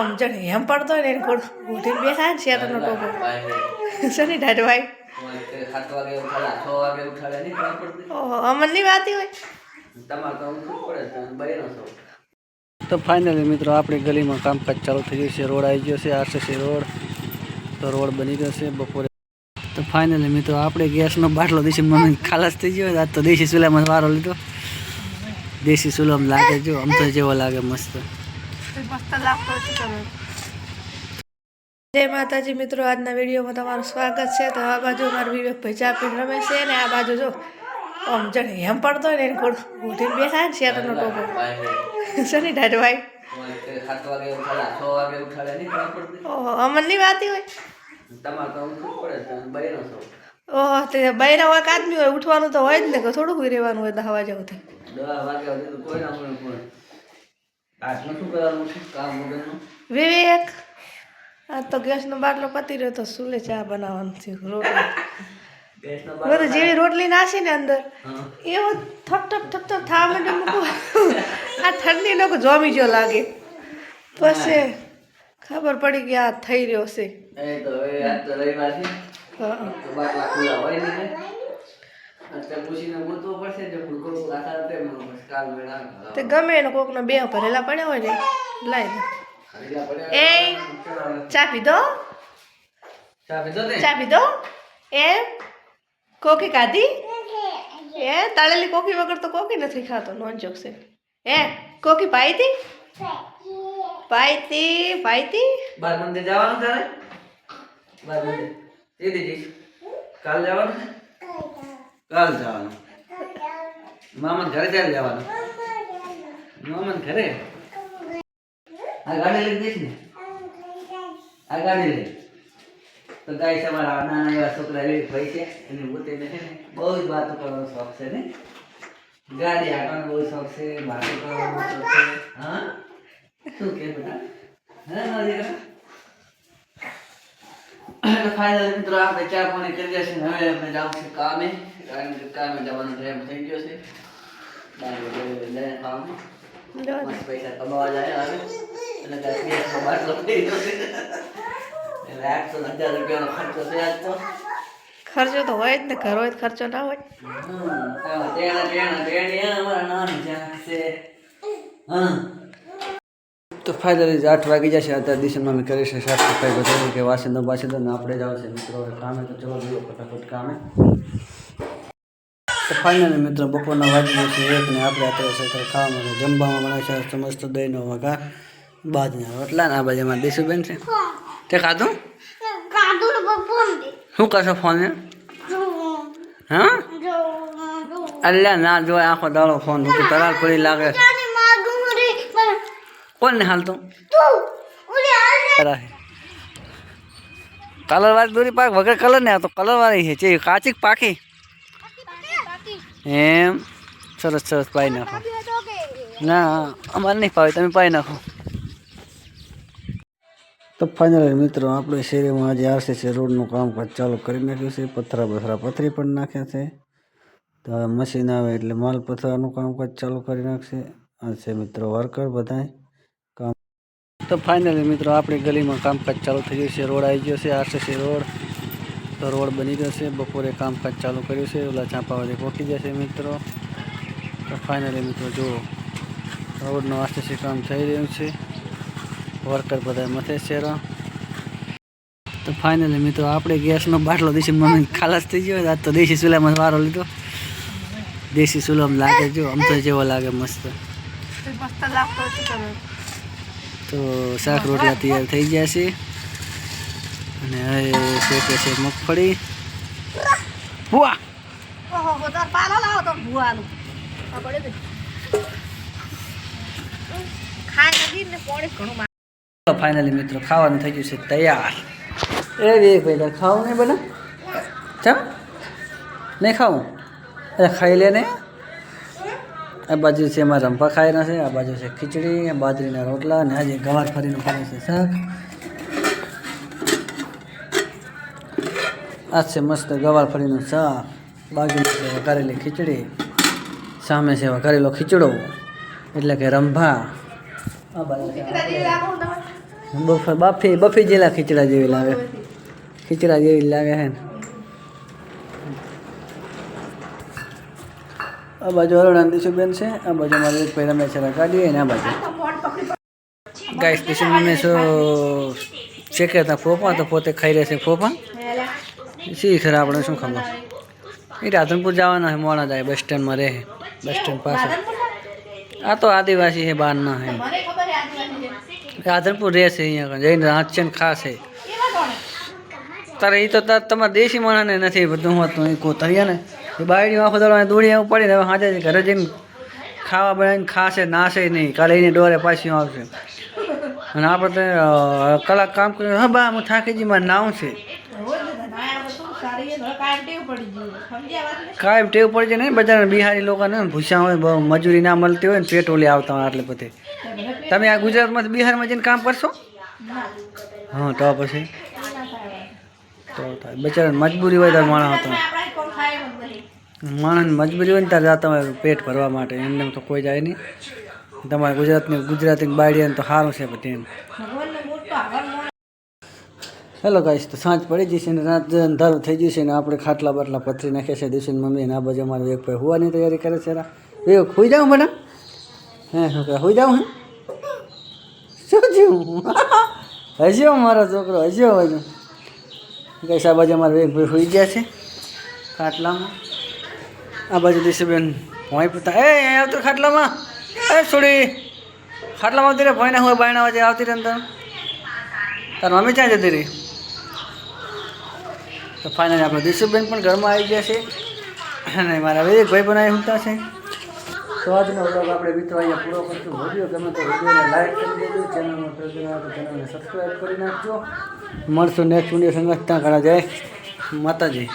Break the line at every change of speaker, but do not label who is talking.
આમ જણ એમ પડતો હોય ને એને ઉઠીને બેસા ને શેરનો ટોપો. શની ઢાઢ ભાઈ? અમનની વાત હોય?
તો
ફાઇનલી મિત્રો આપણી ગલીમાં કામકાજ ચાલુ થઈ ગયું છે રોડ આવી ગયો છે આરસીસી રોડ. તો રોડ બની ગયો છે બપોરે. તો ફાઇનલી મિત્રો આપણે ગેસનો બાટલો દેશી મમ્મી ખાલાસ થઈ ગયો આજ તો દેશી ચૂલામાં વારો લીધો. દેશી ચૂલામાં લાગે જો આમ તો જેવો લાગે મસ્ત.
મસ્ત જય માતાજી મિત્રો, આજના વિડીયોમાં તમારું સ્વાગત છે. તો આ બાજુ મારો વીડિયો ચા પીને રમે છે ને આ બાજુ જો આમ જણે એમ પડતો હોય ને એને કોડ ઉઠીને બેસા ને શેરનો ટોપો. શની ડાઢ ભાઈ.
સાત વાગે ઉઠાડે છ વાગે ઉઠાડે નહીં ખબર પડતી
ઓહો, અમનની વાતી હોય? ઓહો, તે બૈરા હોય આદમી હોય, ઉઠવાનું તો હોય જ ને થોડું હોય રહેવાનું હોય દહવા જવું સુધી.
ના શું કરવાનું છે? કામ વગરનું
વિવેક આ તો ગેસનો બાટલો પતી રહ્યો તો સુલે ચા બનાવવાનું છે રોટલી. બધું જેવી રોટલી નાખી ને અંદર એવો થપ થપ થપ થપ થા માંડે મૂકું. આ ઠંડી લોકો જોમી જો લાગે. પછી ખબર પડી કે આ થઈ રહ્યો છે.
એ તો
ગમે એનો કોકનો બે ભરેલા પડ્યા હોય ને લાઈ દે. એ ચા પીધો?
ચા પીધો
એ કોકી ખાધી? એ તળેલી કોકી વગર તો કોકી નથી ખાતો નોન જોક છે. એ કોકી પાઈ હતી પાઈ હતી પાઈ હતી
બાર મંદિર જવાનું તારે? બાર મંદિર. દીદી કાલ જવાનું. કાલ જવાનું. મામા ઘરે ક્યારે જવાનું. મામા ઘરે? આ ગાડી લઈ દઈશ ને. આ ગાડી લઈ તો ગાય તમારા નાના એવા છોકરા એવી ભાઈ છે. એની પોતે છે ને બહુ જ વાતો કરવાનો શોખ છે ને. ગાડી આગળનો બહુ શોખ છે, વાતો કરવાનો શોખ છે. હા? શું કે બધા હા, મારા દીકરા ફાઇનલ મિત્રો આપણે ચા પાણી કરી છે ને હવે આપણે જાવ છે કામે. કારણ કે કામે જવાનો ટાઈમ થઈ ગયો છે. પૈસા કમાવા જાય હવે. એટલે બાટલો થઈ ગયો છે એટલે આઠસો હજાર રૂપિયાનો ખર્ચો છે આજ તો.
ખર્ચો તો હોય જ ને ઘર હોય ખર્ચો ના હોય.
આમાં ટેણા ટેણા અમારા નાની જાણ છે. હા
તો ફાઇનલી આઠ વાગી જશે. અત્યારે દિશામાં અમે કરીશું સાફ સફાઈ બધાની કે વાસંદો વાસંદો ને આપણે જ આવશે. મિત્રો કામે તો ચલો જઈએ ફટાફટ કામે. તો ફાઇનલી મિત્રો બપોરના વાગી છે એક ને આપણે અત્યારે છે ખાવા ખાવામાં જમવામાં બનાવે છે સમસ્ત મસ્ત દહીંનો વઘાર. બાજના રોટલા ને આ બાજુ અમારા દેશુબેન છે. તે ખાધું? શું કરશો ફોન હા? અલ્યા ના જો આખો દાડો ફોન તરાર પડી લાગે. કોણ હાલ હાલતો કલર વાળી દોરી પાક વગર કલર ને આવતો કલર વાળી છે. કાચી પાકી? એમ સરસ સરસ પાઈ નાખો. ના અમારે નહીં પાવે તમે પાઈ નાખો. તો ફાઇનલ મિત્રો આપણે શેરીમાં આજે આવશે છે રોડનું કામકાજ ચાલુ કરી નાખ્યું છે. પથરા બથરા પથરી પણ નાખ્યા છે. તો હવે મશીન આવે એટલે માલ પથરાનું કામકાજ ચાલુ કરી નાખશે. આ છે મિત્રો વર્કર બધાય. તો ફાઇનલી મિત્રો આપણી ગલીમાં કામકાજ ચાલુ થઈ ગયું છે. રોડ આવી ગયો છે, આરસીસી રોડ. તો રોડ બની ગયો છે. બપોરે કામકાજ ચાલુ કર્યું છે. ઓલા ચાંપાવાળી પહોંચી જશે મિત્રો. તો ફાઇનલી મિત્રો જુઓ, રોડનું આરસીસી કામ થઈ રહ્યું છે. વર્કર બધા મથે છે રા. તો ફાઇનલી મિત્રો આપણે ગેસનો બાટલો દેશી મમ્મી ખાલાસ થઈ ગયો. આજ તો દેશી ચૂલામાં વારો લીધો. દેશી ચૂલામાં લાગે જો, આમ તો જેવો લાગે મસ્ત.
મસ્ત લાગતો
તો શાક રોટલા તૈયાર થઈ ગયા છે. અને હવે શેકે છે મગફળી. ભૂવા! ફાઇનલી મિત્રો ખાવાનું થઈ ગયું છે તૈયાર. એ ભાઈ તારે ખાવું નહીં બને? ચમ? નહીં ખાવું? અરે ખાઈ લે ને. આ બાજુ છે એમાં રંપા ખાયના છે આ બાજુ છે ખીચડી આ બાજરીના રોટલા અને આજે ગવાર ફરીનું ખાય છે શાક. આ છે મસ્ત ગવાર ફરીનું શાક. બાજુમાં છે વઘારેલી ખીચડી સામે છે વઘારેલો ખીચડો એટલે કે રંભા. આ બાજુ છે
દીકરા જેવી લાગો ને તમે
બફા બાફી બફી જેલા ખીચડા જેવી લાગે. ખીચડા જેવી લાગે હે ને. આ બાજુ વાળો રાંધીશુબેન છે. આ બાજુ મારે પહેલાં મેં છે કાઢીએ ને આ બાજુ. ગાય દિશુ મને શું શેકે હતા ફોપા તો પોતે ખાઈ રહેશે ફોપા શી ખરા આપણે શું ખબર? એ રાધનપુર જવાના છે, મોડા જાય બસ સ્ટેન્ડમાં રહે બસ સ્ટેન્ડ પાસે. આ તો આદિવાસી છે, બહારના છે. રાધનપુર રહેશે અહીંયા જઈને રાંચન ખાશે તારે એ તો તમારા દેશી માણસને નથી, બધું હોતું એ કોતરિયા ને. બાયડી આખો દાડો અહીં દોડી આવું પડીને હવે સાંજે ઘરે જઈને ખાવા બનાવીને ખાશે, નાશે નહીં. કાલે એને ડોરે પાછી આવશે. અને આપણે કલાક કામ કર્યું હા, બા, હું થાકી જઈ મારે નાવું છે.
કાયમ ટેવ પડી
જાય ને બજારના બિહારી લોકોને ભૂસા હોય મજૂરી ના મળતી હોય ને પેટ આવતા હોય આટલે બધે. તમે આ ગુજરાતમાંથી બિહારમાં જઈને કામ કરશો? હા, તો પછી? તો બચારા મજબૂરી હોય તો માણસ હતો
આપણે કોણ ખાય એમ જ
માણસ મજબૂરી હોય ને ત્યારે જતા હોય પેટ ભરવા માટે. એમને તો કોઈ જાય નહીં. તમારે ગુજરાતની ગુજરાતી બાયડી તો સારું છે બધી એમ. હેલો ગાઈશ તો સાંજ પડી જશે ને રાત અંધારું થઈ જશે ને આપણે ખાટલા બાટલા પથરી નાખે છે દિવસે મમ્મી ને આ બાજુ અમારે એક ભાઈ હોવાની તૈયારી કરે છે એ હોઈ જાઉં બેટા હે શું કહે હોઈ જાઉં હે? શું થયું? હજ્યો મારો છોકરો હજ્યો હજુ ગઈ સાહેબ બાજુ અમારે ભાઈ હોઈ ગયા છે ખાટલામાં. આ બાજુ દિવસે બેન ભોંય પૂછતા એ અહીં આવતું ખાટલામાં. એ છોડી. ખાટલામાં આવતી રે ભોયના હોય બાયણા વાજે આવતી રે ને તને તાર મમ્મી ક્યાં જતી રહી? તો ફાઇનલી આપણે દિશુબેન પણ ઘરમાં આવી ગયા છે. અને મારા હવે એક ભાઈ પણ આવી ઊંઘતા છે. તો આજનો બ્લોગ આપણે મિત્રો અહીંયા પૂરો કરશું. વીડિયો ગમે તો વિડીયોને લાઈક કરી દેજો. ચેનલમાં પ્રયોજન ચેનલને સબસ્ક્રાઈબ કરી નાખજો. મળશું નેક્સ્ટ વીડિયો સંગત ત્યાં કરા જાય માતાજી.